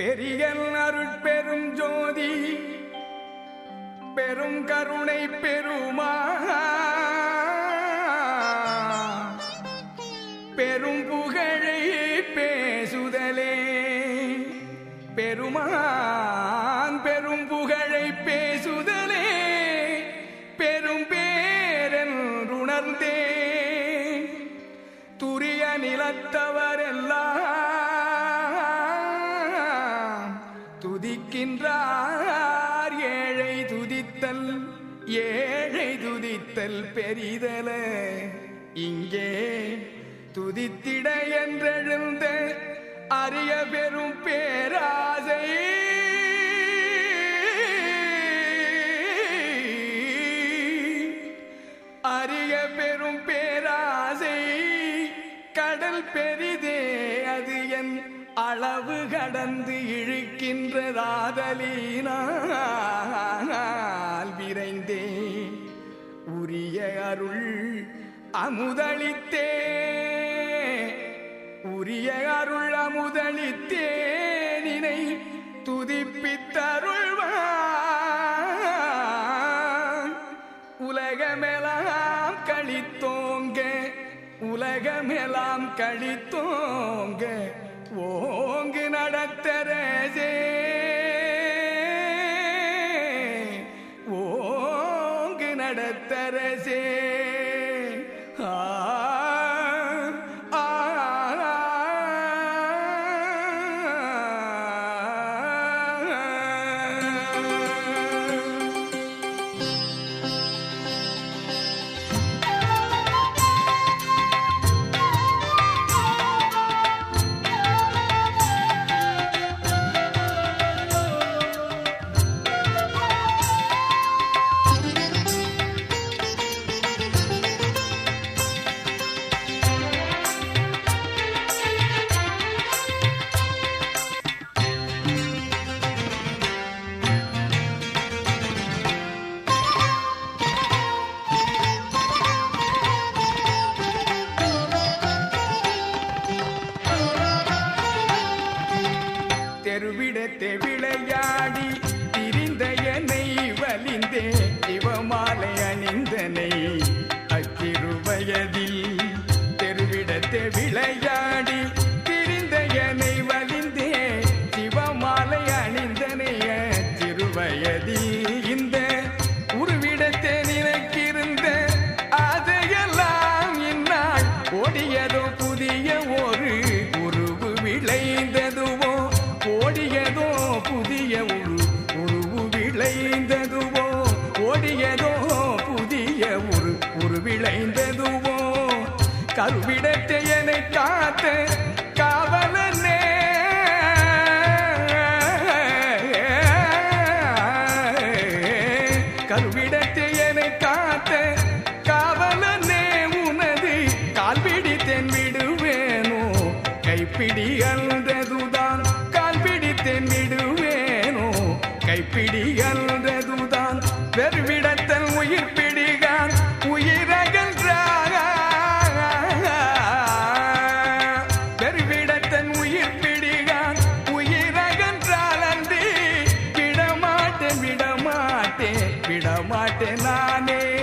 Burial அருட்பெரும் ஜோதி பெரும் கருணை பெருமா. பெரும் புகழை பேசுதலே பெருமா துதித்தல் ஏழை துதித்தல் பெரிதல. இங்கே துதித்திட என்றெழுந்த அரிய பெரும் பேராசை. அரிய பெரும் பேராசை கடல் பெரிதே அது என் அளவு கடந்து இழுக்கின்றதாதலினால் உரிய அருள் அமுதளித்தே உரிய அருள் அமுதளித்தே நினை துதிப்பித்தருள்வான். உலகமெலாம் கழித்தோங்க. உலகமெலாம் கழித்தோங்க. ஓங்கு நடத்தரசே. ஓங்கு சிவமாலை அணிந்தனை அச்சிறுவயதில் தெருவிடத்தை விளையாடி திரிந்த என்னை வலிந்தே சிவமாலை அணிந்தனைய அச்சிறுவயதில் காத்து காவலனே. கருவிடத்தை என்னை காத்த காவலனே. உனது கால்பிடி தென் விடுவேனோ? கைப்பிடி விடமாட்டேன் விடமாட்டேன் நானே.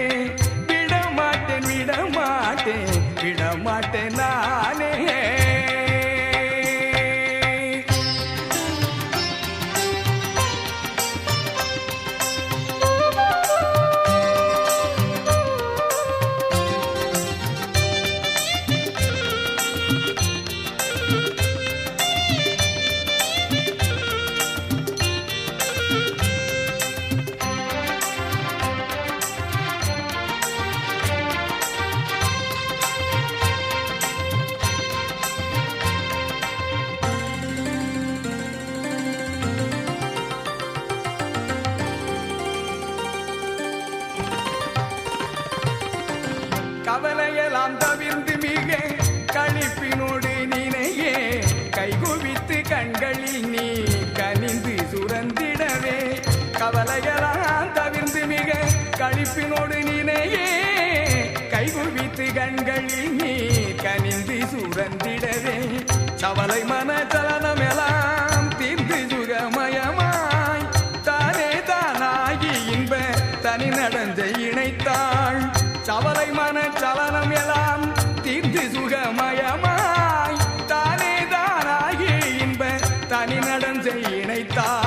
கவலையெல்லாம் தவிர்ந்து மிக கழிப்பினோடு நினையே கைகுவித்து கண்களில் நீ கனிந்து சுரந்திடவே. கவலையெல்லாம் தவிர்ந்து மிக கழிப்பினோடு நினையே கைகுவித்து கண்களில் நீ கனிந்து சுரந்திடவே. சவலை மன சலனம் தனி நடன் செய்யினைத்தான்